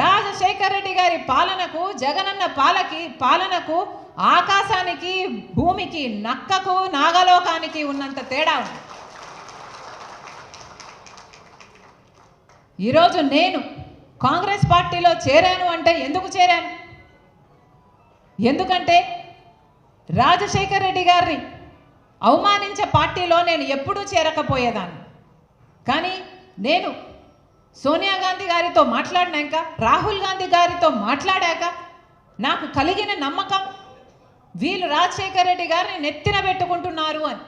రాజశేఖర్ రెడ్డి గారి పాలనకు జగనన్న పాలకి పాలనకు ఆకాశానికి భూమికి నక్కకు నాగలోకానికి ఉన్నంత తేడా ఉంది. ఈరోజు నేను కాంగ్రెస్ పార్టీలో చేరాను అంటే ఎందుకు చేరాను? ఎందుకంటే రాజశేఖర్ రెడ్డి గారిని అవమానించే పార్టీలో నేను ఎప్పుడూ చేరకపోయేదాన్ని. కానీ నేను సోనియా గాంధీ గారితో మాట్లాడినాక రాహుల్ గాంధీ గారితో మాట్లాడాక నాకు కలిగిన నమ్మకం వీళ్ళు రాజశేఖర్ రెడ్డి గారిని నెత్తిన పెట్టుకుంటున్నారు అని.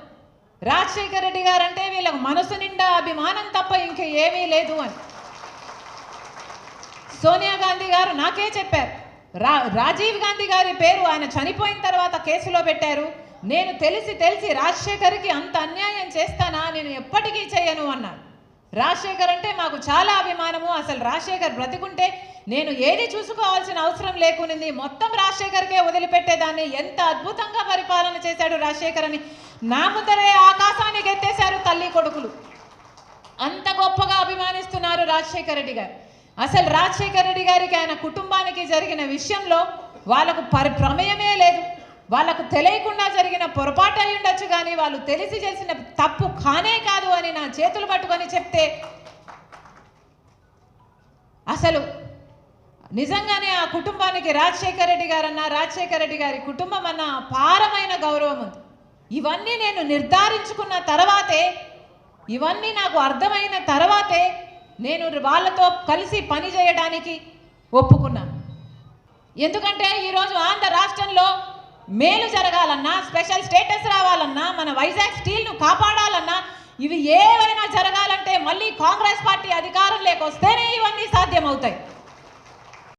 రాజశేఖర్ రెడ్డి గారు అంటే వీళ్ళకు మనసు నిండా అభిమానం తప్ప ఇంక ఏమీ లేదు అని. సోనియా గాంధీ గారు నాకే చెప్పారు. రా రాజీవ్ గాంధీ గారి పేరు ఆయన చనిపోయిన తర్వాత కేసులో పెట్టారు. నేను తెలిసి తెలిసి రాజశేఖర్కి అంత అన్యాయం చేస్తానా? నేను ఎప్పటికీ చేయను అన్నాడు. రాజశేఖర్ అంటే మాకు చాలా అభిమానము. అసలు రాజశేఖర్ బ్రతికుంటే నేను ఏది చూసుకోవాల్సిన అవసరం లేకునింది. మొత్తం రాజశేఖర్కే వదిలిపెట్టేదాన్ని. ఎంత అద్భుతంగా పరిపాలన చేశాడు రాజశేఖర్ అని నా ముందరే ఆకాశానికి ఎత్తేశారు తల్లి కొడుకులు. అంత గొప్పగా అభిమానిస్తున్నారు రాజశేఖర్ రెడ్డి గారు. అసలు రాజశేఖర్ రెడ్డి గారికి ఆయన కుటుంబానికి జరిగిన విషయంలో వాళ్ళకు పరి ప్రమేయమే లేదు. వాళ్ళకు తెలియకుండా జరిగిన పొరపాటు అయి ఉండొచ్చు కానీ వాళ్ళు తెలిసి చేసిన తప్పు కానే కాదు అని నా చేతులు పట్టుకొని చెప్తే అసలు నిజంగానే ఆ కుటుంబానికి రాజశేఖర రెడ్డి గారన్న రాజశేఖర రెడ్డి గారి కుటుంబం అన్న అపారమైన గౌరవం ఉంది. ఇవన్నీ నేను నిర్ధారించుకున్న తర్వాతే ఇవన్నీ నాకు అర్థమైన తర్వాతే నేను వాళ్ళతో కలిసి పని చేయడానికి ఒప్పుకున్నాను. ఎందుకంటే ఈరోజు ఆంధ్ర రాష్ట్రంలో మేలు జరగాలన్నా స్పెషల్ స్టేటస్ రావాలన్నా మన వైజాగ్ స్టీల్ను కాపాడాలన్నా ఇవి ఏవైనా జరగాలంటే మళ్ళీ కాంగ్రెస్ పార్టీ అధికారం లేకొస్తేనే ఇవన్నీ సాధ్యమవుతాయి.